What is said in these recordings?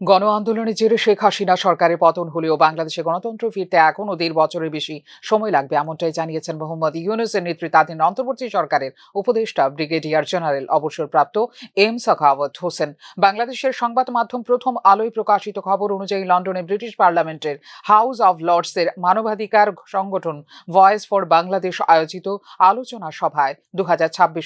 গণ আন্দোলনের জেরে শেখ হাসিনা সরকারের পতন হলেও বাংলাদেশে গণতন্ত্র ফিরতে এখনও দেড় বছরের বেশি সময় লাগবে, এমনটাই জানিয়েছেন মোহাম্মদ ইউনুসের নেতৃত্বাধীন অন্তর্বর্তী সরকারের উপদেষ্টা ব্রিগেডিয়ার জেনারেল অবসরপ্রাপ্ত এম সাখাওয়াত হোসেন। বাংলাদেশের সংবাদ মাধ্যম প্রথম আলোয় প্রকাশিত খবর অনুযায়ী লন্ডনে ব্রিটিশ পার্লামেন্টের হাউস অব লর্ডসের মানবাধিকার সংগঠন ভয়েস ফর বাংলাদেশ আয়োজিত আলোচনা সভায় দু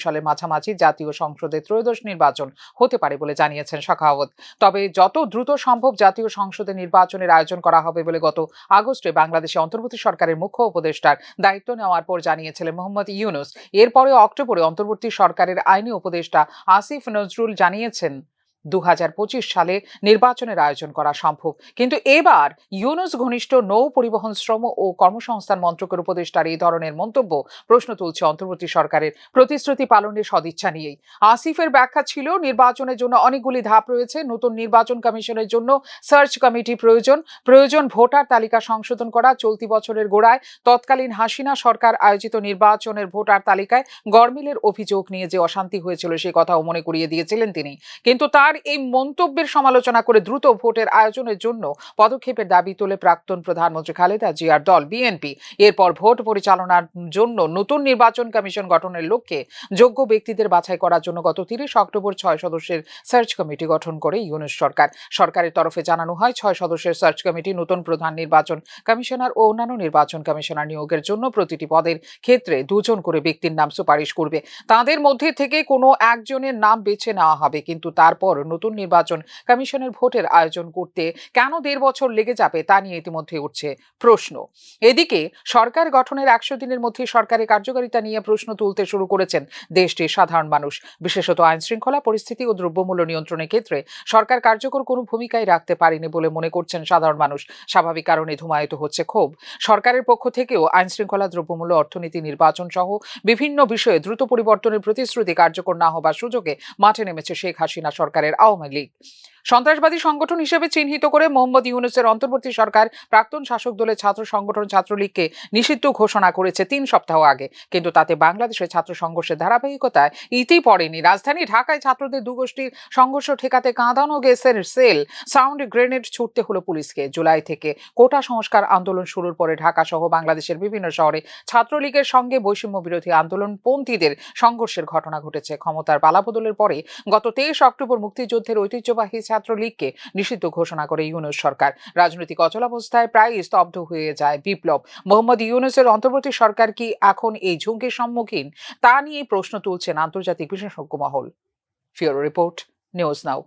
সালের মাঝামাঝি জাতীয় সংসদের ত্রয়োদশ নির্বাচন হতে পারে বলে জানিয়েছেন শাখাওয়াত তবে যত দ্রুত সম্ভব জাতীয় সংসদে নির্বাচনের আয়োজন করা হবে বলে গত আগস্টে বাংলাদেশে অন্তর্বর্তী সরকারের মুখ্য উপদেষ্টার দায়িত্ব নেওয়ার পর জানিয়েছিলেন মোহাম্মদ ইউনুস। এরপরে অক্টোবরে অন্তর্বর্তী সরকারের আইনি উপদেষ্টা আসিফ নজরুল জানিয়েছেন দু হাজার পঁচিশ সালে নির্বাচনের আয়োজন করা সম্ভব। কিন্তু এবার ইউনুস ঘনিষ্ঠ নৌ পরিবহন শ্রম ও কর্মসংস্থান মন্ত্রকের উপদেষ্টার এই ধরনের মন্তব্য প্রশ্ন তুলছে অন্তর্বর্তী সরকারের প্রতিশ্রুতি পালনের সদিচ্ছা নিয়েই। আসিফের ব্যাখ্যা ছিল, নির্বাচনের জন্য অনেকগুলি ধাপ রয়েছে, নতুন নির্বাচন কমিশনের জন্য সার্চ কমিটি প্রয়োজন প্রয়োজন ভোটার তালিকা সংশোধন করা, চলতি বছরের গোড়ায় তৎকালীন হাসিনা সরকার আয়োজিত নির্বাচনের ভোটার তালিকায় গরমিলের অভিযোগ নিয়ে যে অশান্তি হয়েছিল সে কথাও মনে করিয়ে দিয়েছিলেন তিনি। কিন্তু তার এই মন্তব্যের সমালোচনা করে দ্রুত ভোটের আয়োজনের জন্য পদক্ষেপের দাবি তোলে প্রাক্তন প্রধানমন্ত্রী খালেদা জিয়ার দল, বিএনপি। এরপর ভোট পরিচালনার জন্য নতুন নির্বাচন কমিশন গঠনের লক্ষ্যে যোগ্য ব্যক্তিদের বাছাই করার জন্য গত তিরিশ অক্টোবর ছয় সদস্যের সার্চ কমিটি গঠন করে ইউনুস সরকার। সরকারের তরফে জানানো হয়, ছয় সদস্যের সার্চ কমিটি নতুন প্রধান নির্বাচন কমিশনার ও অন্যান্য নির্বাচন কমিশনার নিয়োগের জন্য প্রতিটি পদের ক্ষেত্রে দুজন করে ব্যক্তির নাম সুপারিশ করবে। তাদের মধ্যে থেকে কোনো একজনের নাম বেছে নেওয়া হবে, কিন্তু তারপর নতুন নির্বাচন কমিশনের ভোটের আয়োজন করতে কেন দেড় বছর লেগে যাবে তা নিয়ে ইতিমধ্যে উঠছে প্রশ্ন। এদিকে সরকার গঠনের একশো দিনের মধ্যে সরকারি কার্যকারিতা নিয়ে প্রশ্ন তুলতে শুরু করেছেন দেশটির সাধারণ মানুষ। বিশেষত আইন শৃঙ্খলা পরিস্থিতি ও দ্রব্যমূল্য নিয়ন্ত্রণের ক্ষেত্রে সরকার কার্যকর কোনো ভূমিকাই রাখতে পারেনি বলে মনে করছেন সাধারণ মানুষ। স্বাভাবিক কারণে ধুমায়িত হচ্ছে ক্ষোভ। সরকারের পক্ষ থেকেও আইন শৃঙ্খলা দ্রব্যমূল্য, অর্থনীতি, নির্বাচন সহ বিভিন্ন বিষয়ে দ্রুত পরিবর্তনের প্রতিশ্রুতি কার্যকর না হবার সুযোগে মাঠে নেমেছে শেখ হাসিনা সরকারের আওয়ামী লীগ সন্ত্রাসবাদী সংগঠন হিসেবে চিহ্নিত করে মোহাম্মদ ইউনুসের অন্তর্বর্তী সরকার প্রাক্তন শাসক দলের ছাত্র সংগঠন ছাত্রলীগকে নিষিদ্ধ ঘোষণা করেছে তিন সপ্তাহ আগে। কিন্তু তাতে বাংলাদেশের ছাত্র সংঘর্ষের ধারাবাহিকতায় ইতি পড়েনি। রাজধানী ঢাকায় ছাত্রদের দুগোষ্ঠীর সংঘর্ষ ঠেকাতে কাঁদানো গ্যাসের সেল, সাউন্ড গ্রেনেড ছুটতে হলো পুলিশকে। জুলাই থেকে কোটা সংস্কার আন্দোলন শুরুর পরে ঢাকা সহ বাংলাদেশের বিভিন্ন শহরে ছাত্রলীগের সঙ্গে বৈষম্য বিরোধী আন্দোলনপন্থীদের সংঘর্ষের ঘটনা ঘটেছে। ক্ষমতার পালাবদলের পরে গত তেইশ অক্টোবর মুক্তিযুদ্ধের ঐতিহ্যবাহী ছাত্রলীগকে নিষিদ্ধ ঘোষণা করে ইউনুস সরকার। রাজনৈতিক অচলাবস্থায় প্রায় স্তব্ধ হয়ে যায় বিপ্লব। মোহাম্মদ ইউনুসের অন্তর্বর্তী সরকার কি এখন এই ঝুঁকির সম্মুখীন? তা নিয়ে প্রশ্ন তুলছেন আন্তর্জাতিক বিশেষজ্ঞ মহল। ফিওরো রিপোর্ট, নিউজ নাও।